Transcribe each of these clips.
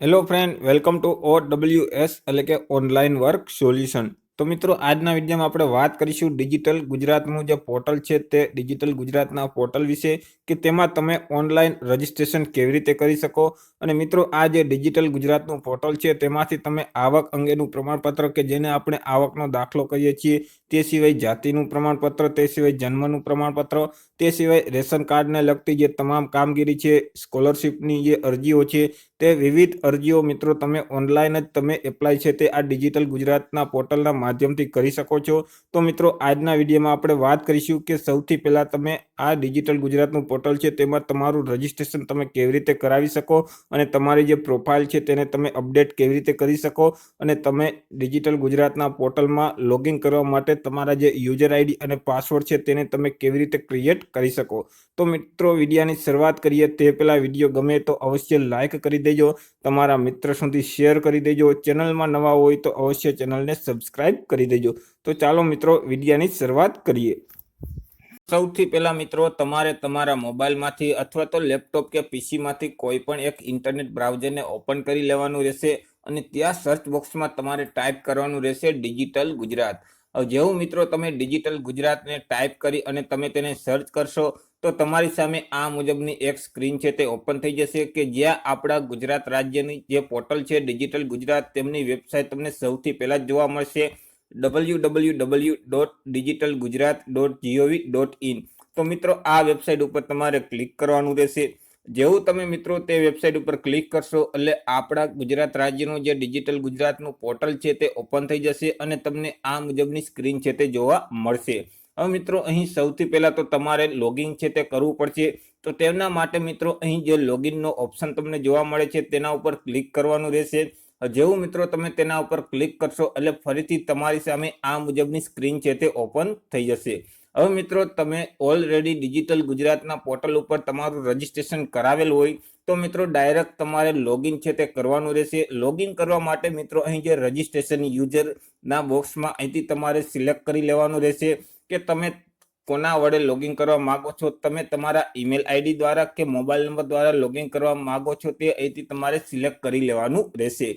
Hello friend welcome to O W S એટલે કે online work solution તો મિત્રો, આજના વિડીયોમાં આપણે વાત કરીશું ડિજિટલ ગુજરાતનું જે પોર્ટલ છે તે ડિજિટલ ગુજરાતના પોર્ટલ વિશે કે તેમાં તમે ઓનલાઈન રજિસ્ટ્રેશન કેવી રીતે કરી શકો? અને મિત્રો, આ જે ડિજિટલ ગુજરાતનું પોર્ટલ છે તેમાંથી તમે આવક અંગેનું પ્રમાણપત્ર કે જેને આપણે આવકનો દાખલો કહીએ છીએ, તે સિવાય જાતિનું પ્રમાણપત્ર, તે સિવાય જન્મનું પ્રમાણપત્ર, તે સિવાય રેશન કાર્ડને લગતી જે તમામ કામગીરી છે સ્કોલરશિપની જે અરજીઓ છે તે વિવિધ અરજીઓ મિત્રો તમે ઓનલાઈન જ તમે એપ્લાય છે તે આ ડિજિટલ ગુજરાતના પોર્ટલના માધ્યમથી કરી શકો છો. તો મિત્રો આજના વિડીયોમાં આપણે વાત કરીશું કે સૌથી પહેલાં તમે આ ડિજિટલ ગુજરાતનું પોર્ટલ છે તેમાં તમારું રજિસ્ટ્રેશન તમે કેવી રીતે કરાવી શકો અને તમારી જે પ્રોફાઇલ છે તેને તમે અપડેટ કેવી રીતે કરી શકો અને તમે ડિજિટલ ગુજરાતના પોર્ટલમાં લોગિન કરવા માટે તમારા જે યુઝર આઈડી અને પાસવર્ડ છે તેને તમે કેવી રીતે ક્રિએટ કરી શકો. તો મિત્રો વિડીયાની શરૂઆત કરીએ તે પહેલાં વીડિયો ગમે તો અવશ્ય લાઇક કરી દેજો. તમારા મિત્ર સુધી શેર કરી દેજો. ચેનલમાં નવા હોય તો અવશ્ય ચેનલને સબસ્ક્રાઇબ કરી દેજો. તો ચાલો મિત્રો વિડીયાની શરૂઆત કરીએ. સૌથી પહેલા મિત્રો, તમારે તમારા મોબાઈલમાંથી અથવા તો લેપટોપ કે પીસીમાંથી કોઈ પણ એક ઇન્ટરનેટ બ્રાઉઝરને ઓપન કરી લેવાનું રહેશે અને ત્યાં સર્ચ બોક્સમાં તમારે ટાઈપ કરવાનું રહેશે ડિજિટલ ગુજરાત. જેવું મિત્રો તમે ડિજિટલ ગુજરાતને ટાઈપ કરી અને તમે તેને સર્ચ કરશો તો તમારી સામે આ મુજબની એક સ્ક્રીન છે તે ઓપન થઈ જશે કે જ્યાં આપણા ગુજરાત રાજ્યની જે પોર્ટલ છે ડિજિટલ ગુજરાત તેમની વેબસાઇટ તમને સૌથી પહેલાં જોવા મળશે W W W dot digital Gujarat dot GOV dot in તો મિત્રો, આ વેબસાઇટ ઉપર તમારે ક્લિક કરવાનું રહેશે. જેવું તમે મિત્રો તે વેબસાઇટ ઉપર ક્લિક કરશો, એટલે આપણા ગુજરાત રાજ્યનું જે ડિજિટલ ગુજરાતનું પોર્ટલ છે તે ઓપન થઈ જશે અને તમને આ મુજબની સ્ક્રીન છે તે જોવા મળશે. હવે મિત્રો, અહીં સૌથી પહેલાં તો તમારે લોગિન છે તે કરવું પડશે. તો તેના માટે મિત્રો, અહીં જે લોગિનનો ઓપ્શન તમને જોવા મળે છે, તેના ઉપર ક્લિક કરવાનું રહેશે. જેવું મિત્રો, તમે તેના ઉપર ક્લિક કરશો, એટલે ફરીથી તમારી સામે આ મુજબની સ્ક્રીન છે તે ઓપન થઈ જશે. હવે મિત્રો, તમે ઓલરેડી ડિજિટલ ગુજરાતના પોર્ટલ ઉપર તમારું રજિસ્ટ્રેશન કરાવેલ હોય, તો મિત્રો ડાયરેક્ટ તમારે લોગિન છે તે કરવાનું રહેશે. લોગિન કરવા માટે મિત્રો, અહીં જે રજિસ્ટ્રેશન યુઝરના બોક્સમાં અહીંથી તમારે સિલેક્ટ કરી લેવાનું રહેશે. કે તમે કોના વડે લોગિન કરવા માગો છો? તમે તમારા ઈમેલ આઈડી દ્વારા કે મોબાઈલ નંબર દ્વારા લોગિન કરવા માગો છો તે અહીંથી તમારે સિલેક્ટ કરી લેવાનું રહેશે.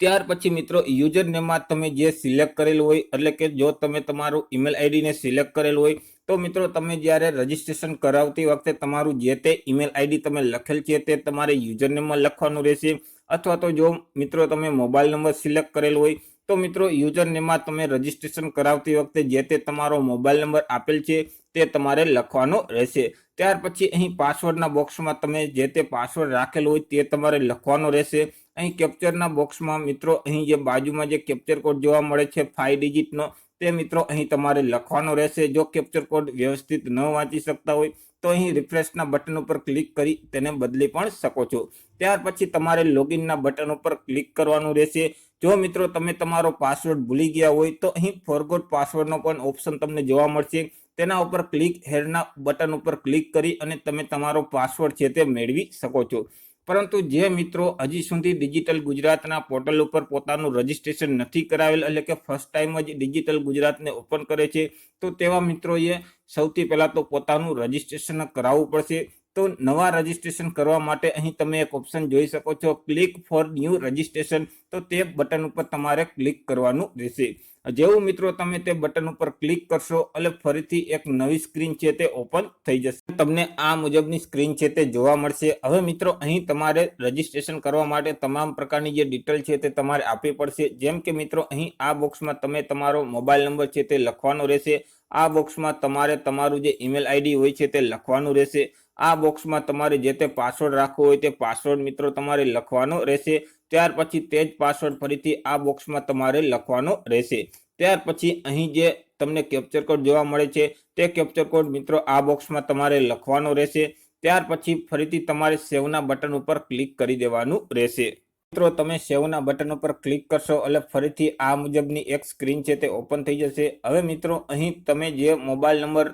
ત્યાર પછી મિત્રો યુઝર નેમમાં તમે જે સિલેક્ટ કરેલું હોય, એટલે કે જો તમે તમારું ઈમેલ આઈડીને સિલેક્ટ કરેલું હોય, તો મિત્રો તમે જ્યારે રજિસ્ટ્રેશન કરાવતી વખતે તમારું જે તે ઈમેલ આઈડી તમે લખેલ છે તે તમારે યુઝર નેમમાં લખવાનું રહેશે. અથવા તો જો મિત્રો તમે મોબાઈલ નંબર સિલેક્ટ કરેલો હોય તો મિત્રો યુઝર નેમમાં તમે રજીસ્ટ્રેશન કરાવતી વખતે જે તે તમારો મોબાઈલ નંબર આપેલ છે, તે તમારે લખવાનો રહેશે. ત્યાર પછી અહીં પાસવર્ડના બોક્સમાં તમે જે તે પાસવર્ડ રાખેલો હોય તે તમારે લખવાનો રહેશે. અહીં કેપ્ચરના બોક્સમાં મિત્રો, અહીં જે બાજુમાં જે કેપ્ચર કોડ જોવા મળે છે, ફાઈવ ડિજિટનો, તે મિત્રો અહીં તમારે લખવાનો રહેશે. જો કેપ્ચર કોડ વ્યવસ્થિત ન વાંચી શકતા હોય, તો અહીં રિફ્રેશના બટન ઉપર ક્લિક કરી તેને બદલી પણ શકો છો. ત્યાર પછી તમારે લોગિનના બટન ઉપર ક્લિક કરવાનું રહેશે. જો મિત્રો તમે તમારો પાસવર્ડ ભૂલી ગયા હોય તો અહીં ફોરગોટ પાસવર્ડનો પણ ઓપ્શન તમને જોવા મળશે. તેના ઉપર ક્લિક હેરના બટન ઉપર ક્લિક કરી અને તમે તમારો પાસવર્ડ છે તે મેળવી શકો છો. પરંતુ જે મિત્રો હજી સુધી ડિજિટલ ગુજરાતના પોર્ટલ ઉપર પોતાનું રજિસ્ટ્રેશન નથી કરાવેલ, એટલે કે ફર્સ્ટ ટાઈમ જ ડિજિટલ ગુજરાતને ઓપન કરે છે, તો તેવા મિત્રોએ સૌથી પહેલાં તો પોતાનું રજિસ્ટ્રેશન કરાવવું પડશે. તો નવા રજિસ્ટ્રેશન કરવા માટે અહીં તમે એક ઓપ્શન જોઈ શકો છો ક્લિક ફોર ન્યૂ રજિસ્ટ્રેશન તો તે બટન ઉપર તમારે ક્લિક કરવાનું રહેશે. જેવું મિત્રો તમે તે બટન ઉપર ક્લિક કરશો, એટલે ફરીથી એક નવી સ્ક્રીન છે તે ઓપન થઈ જશે. તમને આ મુજબની સ્ક્રીન છે તે જોવા મળશે. હવે મિત્રો, અહીં તમારે રજિસ્ટ્રેશન કરવા માટે તમામ પ્રકારની જે ડિટેલ છે તે તમારે આપવી પડશે. જેમ કે મિત્રો, અહીં આ બોક્સમાં તમે તમારો મોબાઈલ નંબર છે તે લખવાનો રહેશે. આ બોક્સમાં તમારે તમારું જે ઈમેલ આઈડી હોય છે તે લખવાનું રહેશે. આ બોક્સમાં તમારે જે તે પાસવર્ડ રાખવો હોય તે પાસવર્ડ મિત્રો તમારે લખવાનો રહેશે. ત્યાર પછી તે જ પાસવર્ડ ફરીથી આ બોક્સમાં તમારે લખવાનો રહેશે. ત્યાર પછી અહીં જે તમને કેપ્ચર કોડ જોવા મળે છે, તે કેપ્ચર કોડ મિત્રો આ બોક્સમાં તમારે લખવાનો રહેશે. ત્યાર પછી ફરીથી તમારે સેવના બટન ઉપર ક્લિક કરી દેવાનું રહેશે. મિત્રો, તમે સેવના બટન ઉપર ક્લિક કરશો એટલે ફરીથી આ મુજબની એક સ્ક્રીન છે તે ઓપન થઈ જશે. હવે મિત્રો, અહીં તમે જે મોબાઈલ નંબર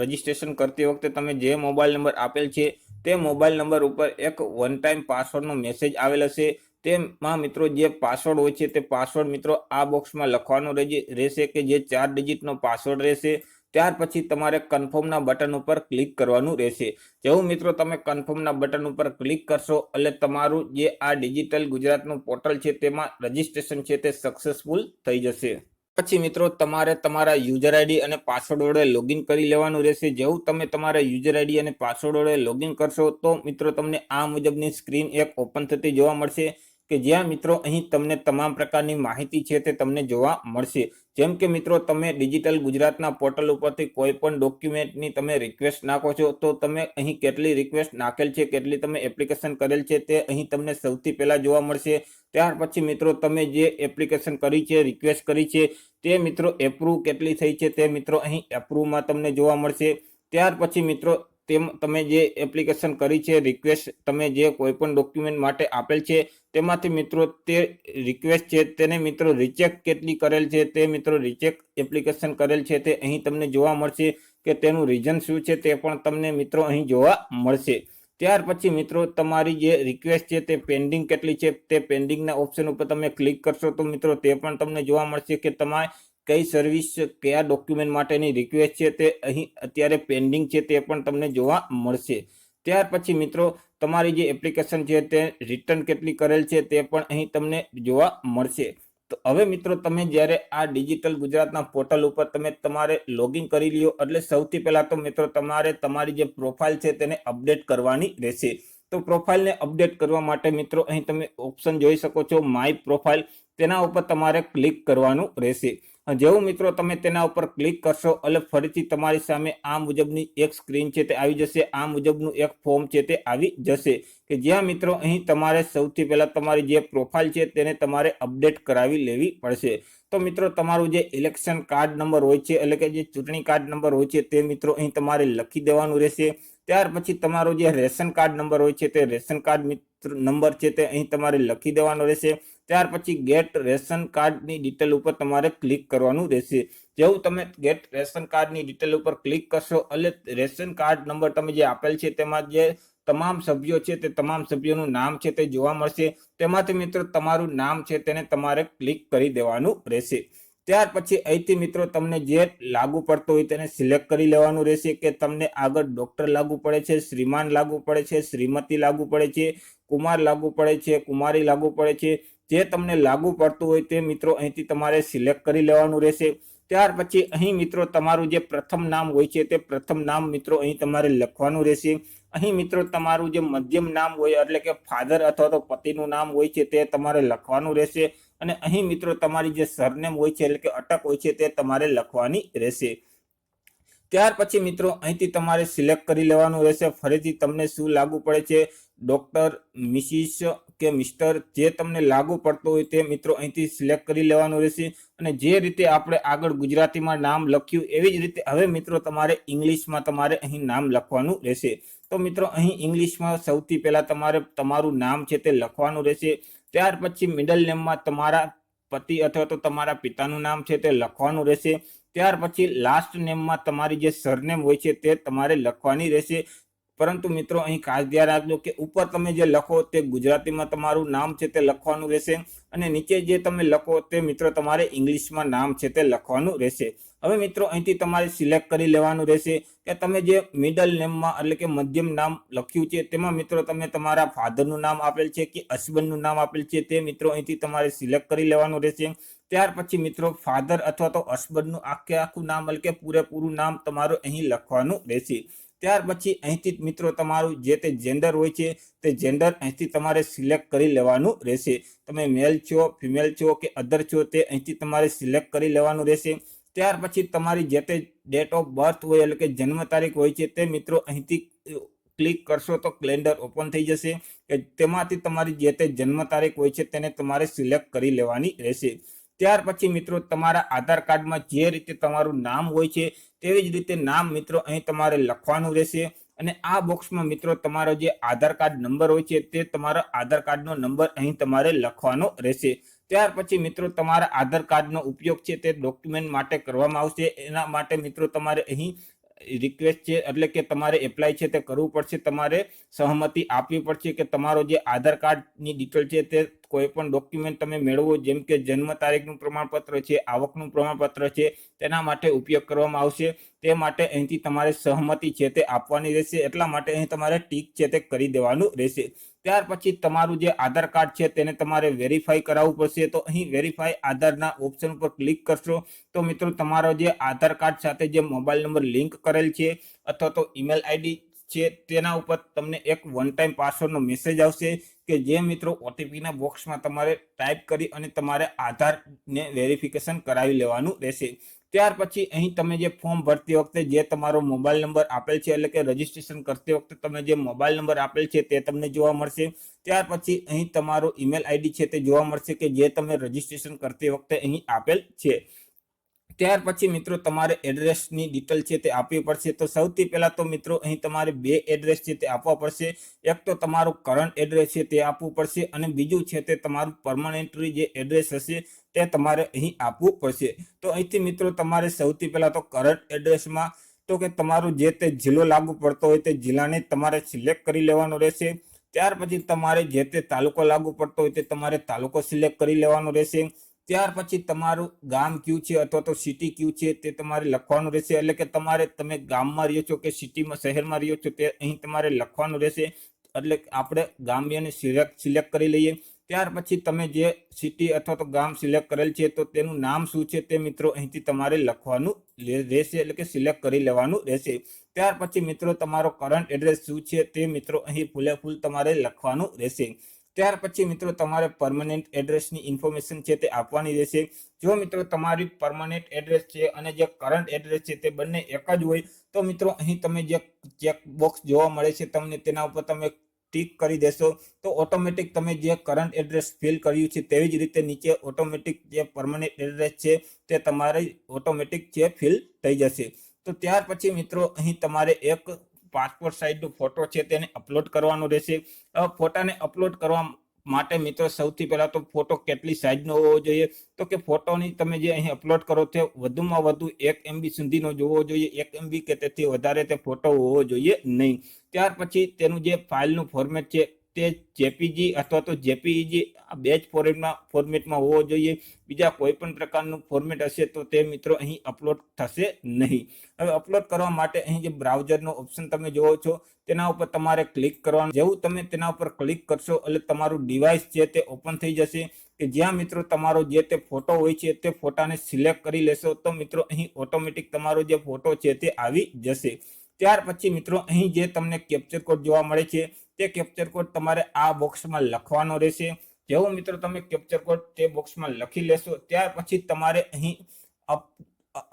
રજીસ્ટ્રેશન કરતી વખતે તમે જે મોબાઈલ નંબર આપેલ છે, તે મોબાઈલ નંબર ઉપર એક વન ટાઈમ પાસવર્ડનો મેસેજ આવેલ હશે. તેમાં મિત્રો, જે પાસવર્ડ હોય છે તે પાસવર્ડ મિત્રો આ બોક્સમાં લખવાનો રહેશે કે જે ચાર ડિજિટનો પાસવર્ડ રહેશે. ત્યાર પછી તમારે કન્ફર્મના બટન ઉપર ક્લિક કરવાનું રહેશે. જેવું મિત્રો તમે કન્ફર્મના બટન ઉપર ક્લિક કરશો, એટલે તમારું જે આ ડિજિટલ ગુજરાતનું પોર્ટલ છે તેમાં રજિસ્ટ્રેશન છે તે સક્સેસફુલ થઈ જશે. પછી મિત્રો તમારે તમારા યુઝર આઈડી અને પાસવર્ડ વડે લોગિન કરી લેવાનું રહેશે. જેવું તમે તમારા યુઝર આઈડી અને પાસવર્ડ વડે લોગિન કરશો, તો મિત્રો તમને આ મુજબની સ્ક્રીન એક ઓપન થતી જોવા મળશે. કે જ્યાં મિત્રો અહીં તમને તમામ પ્રકારની માહિતી છે તે તમને જોવા મળશે. જેમ કે મિત્રો, તમે ડિજિટલ ગુજરાતના પોર્ટલ ઉપરથી કોઈ પણ ડોક્યુમેન્ટની તમે રિક્વેસ્ટ નાખો છો, તો તમે અહીં કેટલી રિક્વેસ્ટ નાખેલ છે, કેટલી તમે એપ્લિકેશન કરેલ છે તે અહીં તમને સૌથી પહેલાં જોવા મળશે. ત્યાર પછી મિત્રો, તમે જે એપ્લિકેશન કરી છે, રિક્વેસ્ટ કરી છે, તે મિત્રો એપ્રુવ કેટલી થઈ છે તે મિત્રો અહીં એપ્રુવમાં તમને જોવા મળશે. ત્યાર પછી મિત્રો તેમ તમે જે એપ્લિકેશન કરી છે રિક્વેસ્ટ તમે જે કોઈ પણ ડોક્યુમેન્ટ માટે આપેલ છે, તેમાંથી મિત્રો તે રિક્વેસ્ટ છે, તેને મિત્રો રિચેક કેટલી કરેલ છે, તે મિત્રો રિચેક એપ્લિકેશન કરેલ છે, તે અહીં તમને જોવા મળશે કે તેનું રીઝન શું છે, તે પણ તમને મિત્રો અહીં જોવા મળશે. ત્યાર પછી મિત્રો તમારી જે રિક્વેસ્ટ છે, તે પેન્ડિંગ કેટલી છે, તે પેન્ડિંગના ઓપ્શન ઉપર તમે ક્લિક કરશો તો મિત્રો તે પણ તમને જોવા મળશે કે તમારે કઈ સર્વિસ કયા ડોક્યુમેન્ટ માટેની રિક્વેસ્ટ છે તે અહીં અત્યારે પેન્ડિંગ છે તે પણ તમને જોવા મળશે. ત્યાર પછી મિત્રો, તમારી જે એપ્લિકેશન છે તે રિટર્ન કેટલી કરેલ છે તે પણ અહીં તમને જોવા મળશે. તો હવે મિત્રો, તમે જ્યારે આ ડિજિટલ ગુજરાતના પોર્ટલ ઉપર તમે તમારે લોગિન કરી લ્યો, એટલે સૌથી પહેલાં તો મિત્રો તમારે તમારી જે પ્રોફાઇલ છે તેને અપડેટ કરવાની રહેશે. તો પ્રોફાઇલને અપડેટ કરવા માટે મિત્રો, અહીં તમે ઓપ્શન જોઈ શકો છો માય પ્રોફાઇલ તેના ઉપર તમારે ક્લિક કરવાનું રહેશે. જેવું મિત્રો તમે તેના ઉપર ક્લિક કરશો, એટલે ફરીથી તમારી સામે આ મુજબની એક સ્ક્રીન છે તે આવી જશે. આ મુજબનું એક ફોર્મ છે તે આવી જશે. કે જ્યાં મિત્રો અહીં તમારે સૌથી પહેલાં તમારી જે પ્રોફાઇલ છે તેને તમારે અપડેટ કરાવી લેવી પડશે. તો મિત્રો તમારું જે ઇલેક્શન કાર્ડ નંબર હોય છે, એટલે કે જે ચૂંટણી કાર્ડ નંબર હોય છે તે મિત્રો અહીં તમારે લખી દેવાનું રહેશે. ત્યાર પછી તમારો જે રેશન કાર્ડ નંબર હોય છે તે રેશન કાર્ડ મિત્ર નંબર છે તે અહીં તમારે લખી દેવાનો રહેશે. ત્યાર પછી ગેટ રેશન કાર્ડની ડિટેલ ઉપર તમારે ક્લિક કરવાનું રહેશે. જેવું તમે ગેટ રેશન કાર્ડની ડિટેલ ઉપર ક્લિક કરશો, એટલે રેશન કાર્ડ નંબર તમે જે આપેલ છે તેમાં જે તમામ સભ્યો છે તે તમામ સભ્યોનું નામ છે તે જોવા મળશે. તેમાંથી મિત્રો તમારું નામ છે તેને તમારે ક્લિક કરી દેવાનું રહેશે. ત્યાર પછી અહીંથી મિત્રો તમને જે લાગુ પડતો હોય તેને સિલેક્ટ કરી લેવાનું રહેશે કે તમને આગળ ડૉક્ટર લાગુ પડે છે, શ્રીમાન લાગુ પડે છે, શ્રીમતી લાગુ પડે છે, કુમાર લાગુ પડે છે, કુમારી લાગુ પડે છે જે તમને લાગુ પડતું હોય તે મિત્રો અહીંથી તમારે સિલેક્ટ કરી લેવાનું રહેશે. ત્યાર પછી અહીં મિત્રો તમારું જે પ્રથમ નામ હોય છે તે પ્રથમ નામ મિત્રો અહીં તમારે લખવાનું રહેશે. અહીં મિત્રો તમારું જે મધ્યમ નામ હોય એટલે કે ફાધર અથવા તો પતિનું નામ હોય છે તે તમારે લખવાનું રહેશે. અને અહીં મિત્રો તમારી જે સરનેમ હોય છે એટલે કે અટક હોય છે તે તમારે લખવાની રહેશે. ત્યાર પછી મિત્રો અહીંથી તમારે સિલેક્ટ કરી લેવાનું રહેશે. ફરીથી તમને શું લાગુ પડે છે? ડોક્ટર મિસિસ કે મિસ્ટર જે તમને લાગુ પડતો હોય તે મિત્રો અહીંથી સિલેક્ટ કરી લેવાનું રહેશે. અને જે રીતે આપણે આગળ ગુજરાતીમાં નામ લખ્યું, એવી જ રીતે હવે મિત્રો તમારે ઇંગ્લિશમાં તમારે અહીં નામ લખવાનું રહેશે. તો મિત્રો અહીં ઇંગ્લિશમાં સૌથી પહેલાં તમારે તમારું નામ છે તે લખવાનું રહેશે. ત્યાર પછી મિડલ નેમમાં તમારા પતિ અથવા તો તમારા પિતાનું નામ છે તે લખવાનું રહેશે. ત્યાર પછી લાસ્ટ નેમમાં તમારી જે સરનેમ હોય છે તે તમારે લખવાની રહેશે. પરંતુ મિત્રો, અહીં ખાસ ધ્યાન રાખજો કે ઉપર તમે જે લખો તે ગુજરાતીમાં તમારું નામ છે તે લખવાનું રહેશે અને નીચે જે તમે લખો તે મિત્રો તમારે ઇંગ્લિશમાં નામ છે તે લખવાનું રહેશે. હવે મિત્રો, અહીંથી તમારે સિલેક્ટ કરી લેવાનું રહેશે કે તમે જે મિડલ નેમમાં એટલે કે મધ્યમ નામ લખ્યું છે તેમાં મિત્રો તમે તમારા ફાધરનું નામ આપેલ છે કે હસબન્ડનું નામ આપેલ છે તે મિત્રો અહીંથી તમારે સિલેક્ટ કરી લેવાનું રહેશે. ત્યાર પછી મિત્રો ફાધર અથવા તો હસબન્ડનું આખે આખું નામ એટલે કે પૂરેપૂરું નામ તમારું અહીં લખવાનું રહેશે. ત્યાર પછી અહીંથી મિત્રો તમારું જે તે જેન્ડર હોય છે, તે જેન્ડર અહીંથી તમારે સિલેક્ટ કરી લેવાનું રહેશે. તમે મેલ છો ફિમેલ છો કે અધર છો તે અહીંથી તમારે સિલેક્ટ કરી લેવાનું રહેશે. ત્યાર પછી તમારી જે તે ડેટ ઓફ બર્થ હોય, એટલે કે જન્મ તારીખ હોય છે, તે મિત્રો અહીંથી ક્લિક કરશો તો કેલેન્ડર ઓપન થઈ જશે. કે તેમાંથી તમારી જે તે જન્મ તારીખ હોય છે, તેને તમારે સિલેક્ટ કરી લેવાની રહેશે. ત્યાર પછી મિત્રો તમારા આધાર કાર્ડમાં જે રીતે તમારું નામ હોય છે, તેવી જ રીતે નામ મિત્રો અહીં તમારે લખવાનું રહેશે. અને આ બોક્સમાં મિત્રો તમારો જે આધાર કાર્ડ નંબર હોય છે, તે તમારો આધાર કાર્ડનો નંબર અહીં તમારે લખવાનો રહેશે. ત્યાર પછી મિત્રો તમારા આધાર કાર્ડનો ઉપયોગ છે, તે ડોક્યુમેન્ટ માટે કરવામાં આવશે. એના માટે મિત્રો તમારે અહીં રિક્વેસ્ટ છે, એટલે કે તમારે એપ્લાય છે તે કરવું પડશે. તમારે સહમતિ આપવી પડશે કે તમારો જે આધાર કાર્ડની ડિટેલ છે તે કોઈ પણ ડોક્યુમેન્ટ તમે મેળવો, જેમ કે જન્મ તારીખનું પ્રમાણપત્ર છે, આવકનું પ્રમાણપત્ર છે, તેના માટે ઉપયોગ કરવામાં આવશે. તે માટે અહીંથી તમારે સહમતિ છે તે આપવાની રહેશે. એટલા માટે અહીં તમારે ટીક છે તે કરી દેવાનું રહેશે. ત્યાર પછી તમારું જે આધાર કાર્ડ છે તેને તમારે વેરીફાઈ કરાવવું પડશે. તો અહીં વેરીફાઈ આધારના ઓપ્શન ઉપર ક્લિક કરશો. તો મિત્રો, તમારો જે આધાર કાર્ડ સાથે જે મોબાઈલ નંબર લિંક કરેલ છે, અથવા તો ઈમેલ આઈડી છે તેના ઉપર તમને એક વન ટાઈમ પાસવર્ડનો મેસેજ આવશે કે જે મિત્રો ઓટીપીના બોક્સમાં તમારે ટાઈપ કરી અને તમારે આધારને વેરિફિકેશન કરાવી લેવાનું રહેશે. ત્યાર પછી અહીં તમે જે ફોર્મ ભરતી વખતે જે તમારો મોબાઈલ નંબર આપેલ છે, એટલે કે રજીસ્ટ્રેશન કરતી વખતે તમે જે મોબાઈલ નંબર આપેલ છે તે તમને જોવા મળશે. ત્યાર પછી અહીં તમારો ઈમેલ આઈડી છે તે જોવા મળશે કે જે તમે રજીસ્ટ્રેશન કરતી વખતે અહીં આપેલ છે. ત્યાર પછી મિત્રો તમારે એડ્રેસની ડિટેલ છે તે આપવી પડશે. તો સૌથી પહેલાં તો મિત્રો અહીં તમારે બે એડ્રેસ છે તે આપવા પડશે. એક તો તમારું કરંટ એડ્રેસ છે તે આપવું પડશે અને બીજું છે તે તમારું પરમનન્ટલી જે એડ્રેસ હશે તે તમારે અહીં આપવું પડશે. તો અહીંથી મિત્રો તમારે સૌથી પહેલાં તો કરંટ એડ્રેસમાં તો કે તમારું જે તે જિલ્લો લાગુ પડતો હોય તે જિલ્લાને તમારે સિલેક્ટ કરી લેવાનો રહેશે. ત્યાર પછી તમારે જે તે તાલુકો લાગુ પડતો હોય તે તમારે તાલુકો સિલેક્ટ કરી લેવાનો રહેશે. ત્યાર પછી તમારું ગામ કયું છે અથવા તો સિટી કયું છે તે તમારે લખવાનું રહેશે. એટલે કે તમારે તમે ગામમાં રહ્યો છો કે સિટીમાં શહેરમાં રહ્યો છો તે અહીં તમારે લખવાનું રહેશે. એટલે આપણે ગામ્યને સિલેક્ટ સિલેક્ટ કરી લઈએ. ત્યાર પછી તમે જે સિટી અથવા તો ગામ સિલેક્ટ કરેલ છે તો તેનું નામ શું છે તે મિત્રો અહીંથી તમારે લખવાનું રહેશે. એટલે કે સિલેક્ટ કરી લેવાનું રહેશે. ત્યાર પછી મિત્રો તમારો કરંટ એડ્રેસ શું છે તે મિત્રો અહીં ફૂલે ફૂલ તમારે લખવાનું રહેશે. ત્યાર પછી મિત્રો તમારે પરમનન્ટ એડ્રેસની ઇન્ફોર્મેશન છે તે આપવાની રહેશે. જો મિત્રો તમારી પરમનન્ટ એડ્રેસ છે અને જે કરંટ એડ્રેસ છે તે બંને એક જ હોય, તો મિત્રો અહીં તમે જે ચેક બોક્સ જોવા મળે છે તમને તેના ઉપર તમે ટીક કરી દેશો, તો ઓટોમેટિક તમે જે કરંટ એડ્રેસ ફિલ કર્યું છે તેવી જ રીતે નીચે ઓટોમેટિક જે પરમનન્ટ એડ્રેસ છે તે તમારે ઓટોમેટિક છે ફિલ થઈ જશે. તો ત્યાર પછી મિત્રો અહીં તમારે એક પાસપોર્ટ સાઇઝનો ફોટો છે તેને અપલોડ કરવાનો રહેશે. ફોટાને અપલોડ કરવા માટે મિત્રો સૌથી પહેલાં તો ફોટો કેટલી સાઇઝનો હોવો જોઈએ? તો કે ફોટોની તમે જે અહીં અપલોડ કરો તે વધુમાં વધુ એક એમબી સુધીનો જોવો જોઈએ. એક એમબી કે તેથી વધારે તે ફોટો હોવો જોઈએ નહીં. ત્યાર પછી તેનું જે ફાઇલનું ફોર્મેટ છે તે જેપીજી અથવા તો જેપીઈજી આ બે જ ફોર્મેટમાં ફોર્મેટમાં હોવો જોઈએ. બીજા કોઈ પણ પ્રકારનું ફોર્મેટ હશે તો તે મિત્રો અહીં અપલોડ થશે નહીં. હવે અપલોડ કરવા માટે અહીં જે બ્રાઉઝરનો ઓપ્શન તમે જોવો છો, તેના ઉપર તમારે ક્લિક કરવાનું. જેવું તમે તેના ઉપર ક્લિક કરશો એટલે તમારું ડિવાઇસ છે તે ઓપન થઈ જશે કે જ્યાં મિત્રો તમારો જે તે ફોટો હોય છે તે ફોટાને સિલેક્ટ કરી લેશો તો મિત્રો અહીં ઓટોમેટિક તમારો જે ફોટો છે તે આવી જશે. ત્યાર પછી મિત્રો અહીં જે તમને કેપ્ચર કોડ જોવા મળે છે તે કેપ્ચર કોડ તમારે આ બોક્સમાં લખવાનો રહેશે. જેવું મિત્રો તમે કેપ્ચર કોડ તે બોક્સમાં લખી લેશો, ત્યાર પછી તમારે અહીં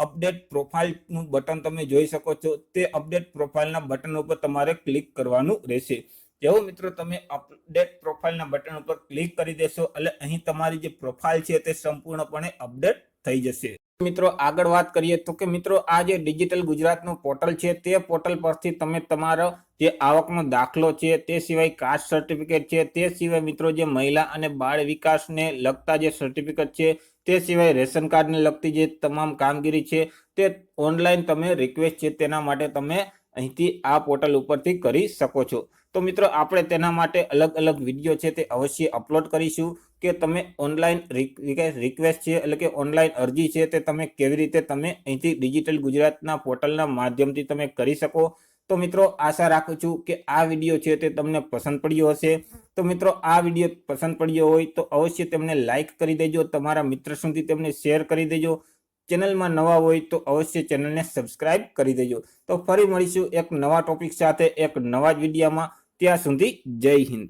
અપડેટ પ્રોફાઇલનું બટન તમે જોઈ શકો છો. તે અપડેટ પ્રોફાઇલના બટન ઉપર તમારે ક્લિક કરવાનું રહેશે. જેવું મિત્રો તમે અપડેટ પ્રોફાઇલના બટન ઉપર ક્લિક કરી દેશો, એટલે અહીં તમારી જે પ્રોફાઇલ છે તે સંપૂર્ણપણે અપડેટ થઈ જશે. મિત્રો, આગળ વાત કરીએ તો કે મિત્રો, આ જે ડિજિટલ ગુજરાતનું પોર્ટલ છે, તે પોર્ટલ પરથી તમે તમારો જે આવકનો દાખલો છે, તે સિવાય કાસ્ટ સર્ટિફિકેટ છે, તે સિવાય મિત્રો જે મહિલા અને બાળ વિકાસને લગતા જે સર્ટિફિકેટ છે, તે સિવાય રેશન કાર્ડને લગતી જે તમામ કામગીરી છે, તે ઓનલાઈન તમે રિક્વેસ્ટ છે, તેના માટે તમે અહીંથી આ પોર્ટલ ઉપરથી કરી શકો છો. તો મિત્રો, આપણે તેના માટે અલગ અલગ વીડિયો છે, તે અવશ્ય અપલોડ કરીશું. કે તમે ઓનલાઈન રિક્વેસ્ટ છે એટલે કે ઓનલાઈન અરજી છે તે તમે કેવી રીતે તમે અહીંથી ડિજિટલ ગુજરાતના પોર્ટલના માધ્યમથી તમે કરી શકો. તો મિત્રો આશા રાખું છું કે આ વીડિયો છે તે તમને પસંદ પડ્યો હશે. તો મિત્રો આ વીડિયો પસંદ પડ્યો હોય તો અવશ્ય તેમને લાઇક કરી દેજો. તમારા મિત્ર સુધી તેમને શેર કરી દેજો. ચેનલમાં નવા હોય તો અવશ્ય ચેનલને સબસ્ક્રાઇબ કરી દેજો. તો ફરી મળીશું એક નવા ટોપિક સાથે, એક નવા જ વિડીયામાં ત્યાં સુધી જય હિન્દ.